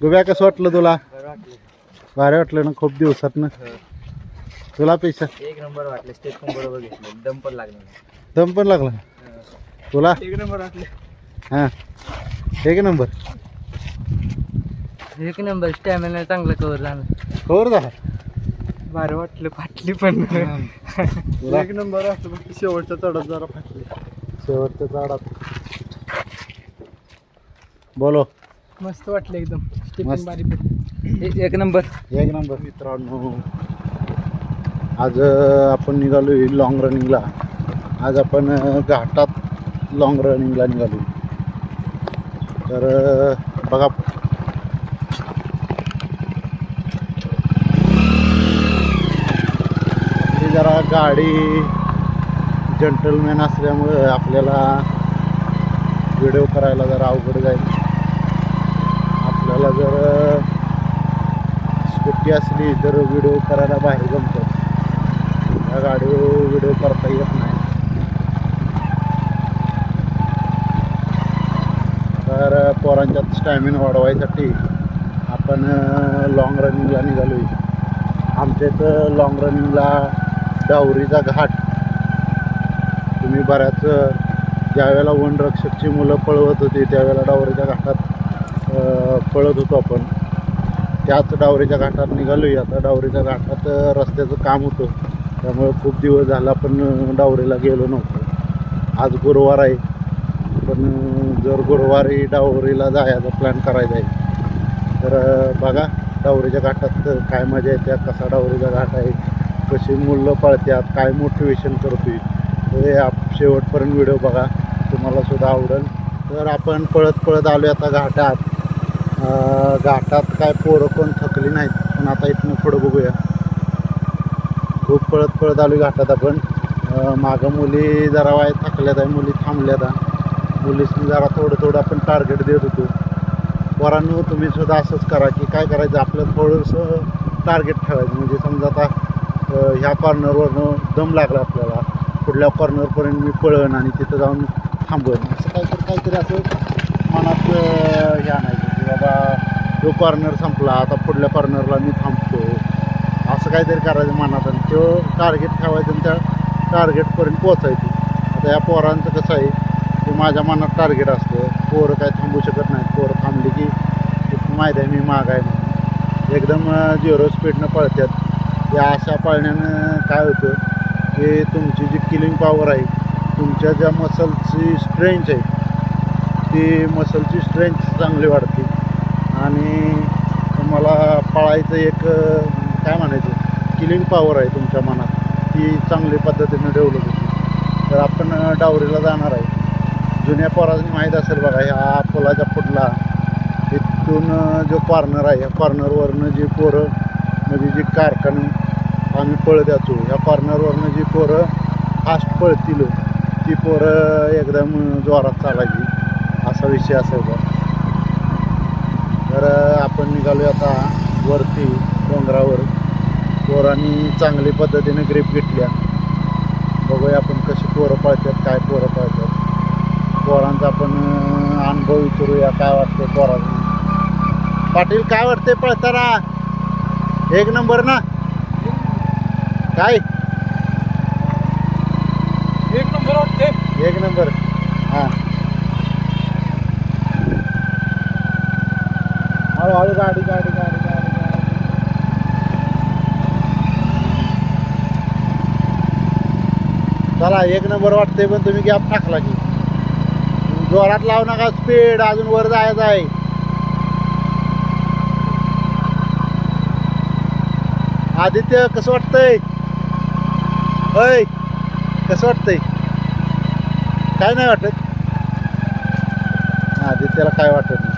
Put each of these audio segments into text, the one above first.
गुब्या कसं वाटलं तुला? भारी वाटलं ना खूप दिवसात ना तुला पैसा एक नंबर वाटले स्टेप पण बरोबर घेतलं दम पण लागला. दम पण लागला? तुला? एक नंबर वाटले. हां. एक नंबर. एक नंबर स्टॅमिना चांगला कवर झाला. कवर झाला? भारी वाटलं फाटली पण. तुला? एक नंबर वाटलं फक्त शेवटचा चढत जरा फाटली. शेवटच्या झाडात बोलो. मस्त वाटलं एकदम. मस्त. एक नंबर. एक नंबर. मित्रांनो आज अं, आपण निघालो लॉंग रनिंगला आज आपण अं, घाटात लॉंग रनिंगला निघालो. तर अं, बघा. जरा गाडी जंटलमॅन असल्यामुळं आपल्याला व्हिडिओ करायला जरा अवघड जाईल. आपल्याला जर स्कूटी असली तर व्हिडिओ करायला बाहेर जमतो. ह्या गाडी व्हिडिओ करता येत नाही. तर पोरांच्यात स्टॅमिना वाढवायसाठी आपण लॉंग रनिंगला निघालो आमच्या इथं लॉंग रनिंगला डावरीचा घाट. तुम्ही बऱ्याच ज्यावेळेला वनरक्षकची मुलं पळवत होती त्यावेळेला डावरीच्या घाटात पळत होतो आपण. त्याच डावरीच्या घाटात निघालोय. आता डावरीच्या घाटात रस्त्याचं काम होतं. त्यामुळे खूप दिवस झाला पण डावरीला गेलो नव्हतो. आज गुरुवार आहे. पण जर गुरुवारी डावरीला जायचा प्लॅन करायचा आहे तर बघा डावरीच्या घाटात काय मजा येते कसा डावरीचा घाट आहे कशी मुलं पळतात काय मोटिवेशन करतोय. हे आप शेवटपर्यंत व्हिडिओ बघा. तुम्हाला सुद्धा आवडेल. तर आपण पळत पळत आलो आता घाटात. घाटात काय पोरं कोण थकली नाहीत. पण आता इथनं पुढं बघूया. खूप पळत पळत आलो घाटात आपण. मागं मुली जरा वाय थकल्यात आहे मुली थांबल्यात आहे. मुलीसनी जरा थोडं थोडं आपण टार्गेट देत होतो. पोरांनो तुम्ही सुद्धा असंच करा की काय करायचं आपलं थोडंसं टार्गेट ठेवायचं. म्हणजे समजा आता ह्या कॉर्नरवरनं दम लागला आपल्याला. पुढल्या कॉर्नरपर्यंत मी पळण आणि तिथं जाऊन थांबवेन असं काहीतरी काहीतरी असं मनात हे आणायचं. बाबा तो कॉर्नर संपला आता पुढल्या कॉर्नरला मी थांबतो. असं काहीतरी करायचं मनात आणि तो टार्गेट ठेवायचं आणि त्या टार्गेटपर्यंत पोचायची आता या पोरांचं कसं आहे की माझ्या मनात टार्गेट असतं. पोरं काय थांबू शकत नाहीत. पोरं थांबली की माहिती आहे मी माग आहे म्हणून. एकदम झिरो स्पीडनं पळतात या अशा पळण्यानं काय होतं की तुमची जी किलिंग पॉवर आहे तुमच्या ज्या मसलची स्ट्रेंथ आहे ती मसलची स्ट्रेंथ चांगली वाढते. आणि तुम्हाला पाळायचं एक काय म्हणायचं? किलिंग पॉवर आहे तुमच्या मनात. ती चांगली पद्धतीने डेव्हलप होती. तर आपण डावरीला जाणार आहे. जुन्या पोरांनी माहीत असेल बघा ह्या पुलाच्या पुढला इथून जो कॉर्नर आहे या कॉर्नरवरनं जी पोरं म्हणजे जी कारखाने आम्ही पळ द्याचो या कॉर्नरवरनं जी पोरं फास्ट पळतील ती पोरं एकदम जोरात चालायची. असा विषय असायचा. बघा आपण निघालो आता वरती डोंगरावर. पोरांनी चांगली पद्धतीने ग्रीप घेतल्या. बघूया आपण कशी पोरं पळतात काय पोरं पळतात. पोरांचा आपण अनुभव विचारूया काय वाटतं पोरांना. पाटील काय वाटतंय पळताना? एक नंबर ना? काय? एक नंबर वाटते एक नंबर. हां. हळूहळू गाडी गाडी गाडी गाडी गाडी चला एक नंबर वाटतंय पण तुम्ही गॅप टाकला की. जोरात लावू नका स्पीड अजून वर जायचं आहे. आदित्य कसं वाटतंय? होय कसं वाटतंय? काय नाही वाटत. आदित्यला काय वाटत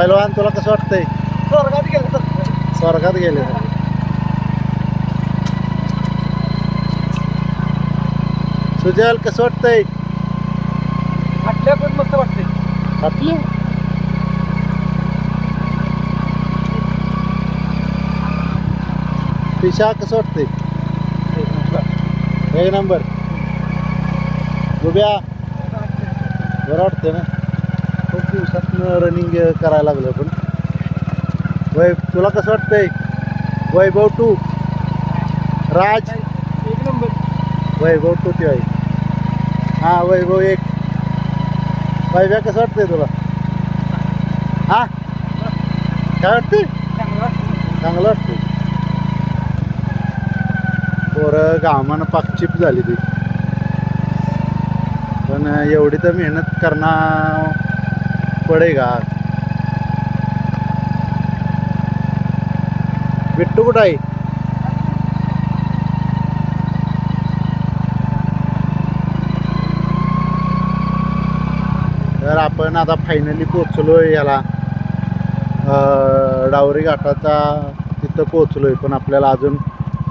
पहिलवान तुला कसं वाटतंय? स्वर्गात गेलं स्वर्गात गेले. सुजल कसं वाटतंय? फाटल्या पण मस्त वाटते आपले पिशा कसं वाटतंय? एक नंबर. उभ्या. बरं वाटतं ना? खूप दिवसात रनिंग करायला लागलो पण. वै तुला कसं वाटतंय? वैभव टू. राज. एक नंबर. वैभव टू ते आहे हां वैभव एक. वैभ्या कसं वाटतंय तुला? हा? काय वाटतंय? चांगला वाटतंय. पोरं घामानं पाकचिप झाली ती. पण एवढी तर मेहनत करणार पडेगा. बिट्टू कुठं आहे? तर आपण आता फायनली पोचलोय याला. डावरी घाटाचा तिथं पोचलोय पण आपल्याला अजून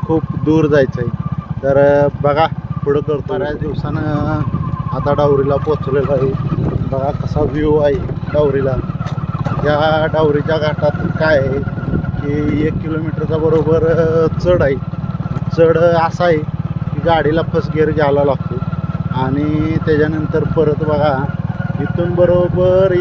खूप दूर जायचं आहे तर बघा पुढं करतो. बऱ्याच दिवसानं आता डावरीला पोचलेलं आहे. बघा कसा व्ह्यू आहे. डावरीला. या डावरीच्या घाटात काय आहे की एक किलोमीटरचा बरोबर चढ आहे. चढ असा आहे की गाडीला फर्स्ट गिअर घ्यायला लागतो. आणि त्याच्यानंतर परत बघा इथून बरोबर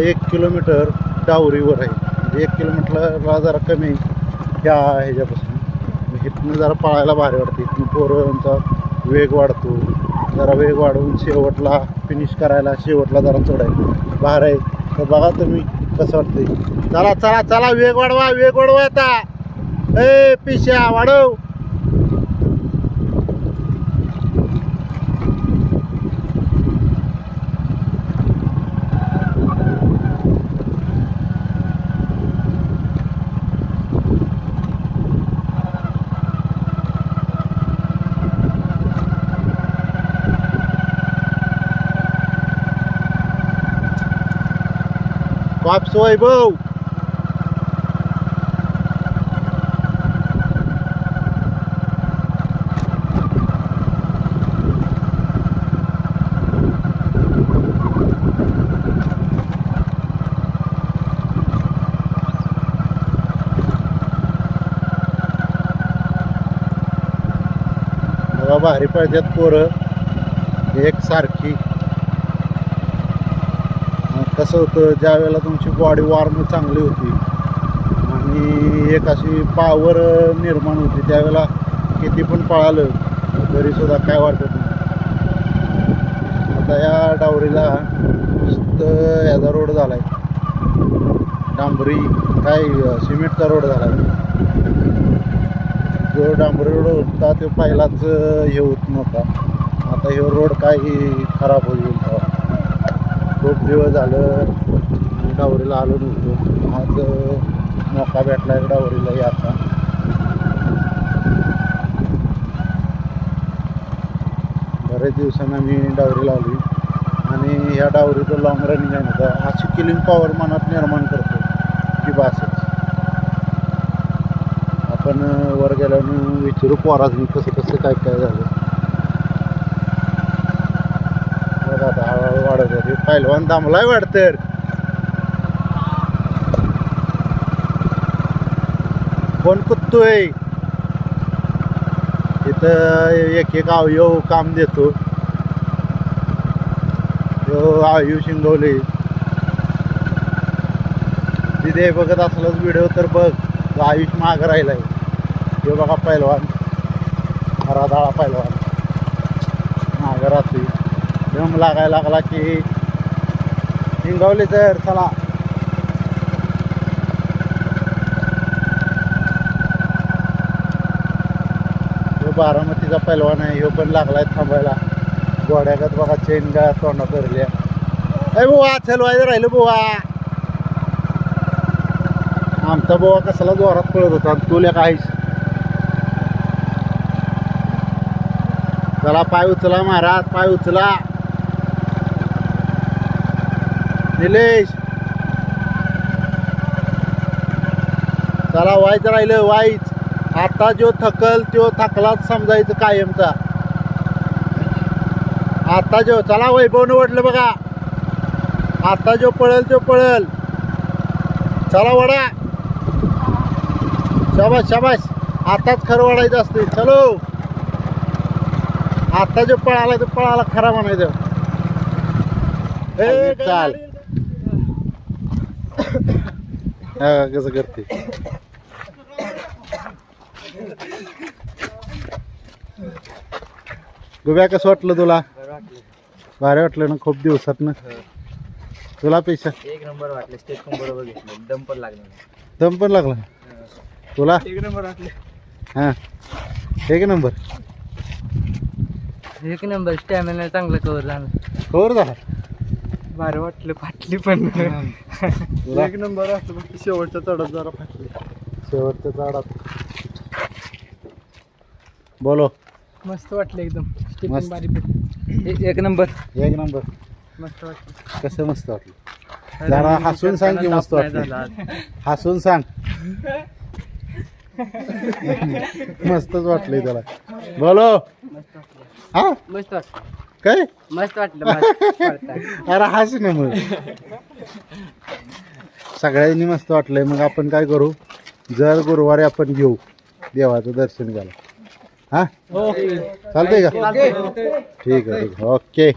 एक किलोमीटर डावरीवर आहे. म्हणजे एक किलोमीटरला जरा कमी आहे ह्याच्यापासून. इथनं जरा पळायला भारी वाटते. इथनं पोरांचा वेग वाढतो. जरा वेग वाढवून शेवटला फिनिश करायला शेवटला जरा चढाय बाहेर आहे. तर बघा तुम्ही कसं वाटतंय. चला चला चला वेग वाढवा वेग वाढवा आता. ए पिशा वाढव. कापस वैभव बघा भारी पाहिजेत पोरं एक सारखी मग कसं होतं ज्या वेळेला तुमची बॉडी वॉर्म चांगली होती आणि एक अशी पावर निर्माण होती त्यावेळेला किती पण पळालं तरीसुद्धा काय वाटत नाही. आता या डावरीला नुसतं याचा रोड झाला आहे डांबरी काय सिमेंटचा रोड झाला आहे जो डांबरी रोड होता तो पहिलाच हे होत नव्हता. आता हे रोड काही खराब होईल. खूप दिवस झालं डावरीला आलो नव्हतो. आज मोका भेटला आहे डावरीला याचा बरेच दिवसांना मी डावरी लावली आणि ह्या डावरीचं लॉंग रनिंग आहे ना अशी किलिंग पॉवर मनात निर्माण करतो की बासच. आपण वर गेल्यानं विचारू पोराजनी कसं कसं काय काय झालं. बघा आता वाढत आहे पहिलवान दामलाय वाढतर कोण कुत्तोय? इथं एक एक अवयव काम देतो. तो आयु शिंगवले. तिथे बघत असलाच व्हिडिओ तर बघ. आयुष माग राहिलाय. हे बघा पहिलवान हराधाळा पहिलवान मागं राहतोय दम लागायला लागला की हिंगवली तर चला. तो बारामतीचा पैलवान आहे ह्यो पण लागलाय थांबायला. गोड्यागत बघा चेन गा तोंडात धरल्या अरे बुवा चल राहिलं बुवा. आमचा बुवा कसला जोरात पळत होता तुला काहीच चला पाय उचला महाराज पाय उचला. निलेश. चला व्हायचं राहिलं वाईच. आता जो थकल तो थकलाच समजायचं कायमचा. आता जो चला वैभवनं ओढलं बघा. आता जो पळेल तो पळेल. चला वडा. शाबास शाबास. आताच खरं वाढायचं असते चलो. आता जो पळाला तो पळाला खरा म्हणायचं. चाल. गाडी- हा कसं करते? गोव्या कसं वाटलं तुला? भारी वाटलं ना खूप दिवसात ना. तुला पेशा एक नंबर वाटले स्टेप पण बरोबर घेतलं दम पण लागला. दम पण लागला? तुला? एक नंबर वाटले. हा. एक नंबर? एक नंबर स्टॅमिना चांगलं कवर झालं. कवर झाला? भारी वाटलं फाटली पण. एक नंबर वाटलं फक्त शेवटच्या चढत जरा फाटली. शेवटच्या झाडात बोलो. मस्त वाटलं एकदम. एक नंबर. एक नंबर. मस्त वाटलं. कसं मस्त वाटलं. जरा हसून सांग की मस्त वाटलं. हसून सांग. मस्तच वाटलंय त्याला. बोलो. हा? मस्त वाटलं. काय? मस्त वाटलं अरे हाच ना मग. सगळ्यांनी मस्त वाटलंय. मग आपण काय करू? जर गुरुवारी आपण घेऊ देवाचं दर्शन घ्यायला. हा? चालतंय का? ठीक आहे ठीक आहे. ओके.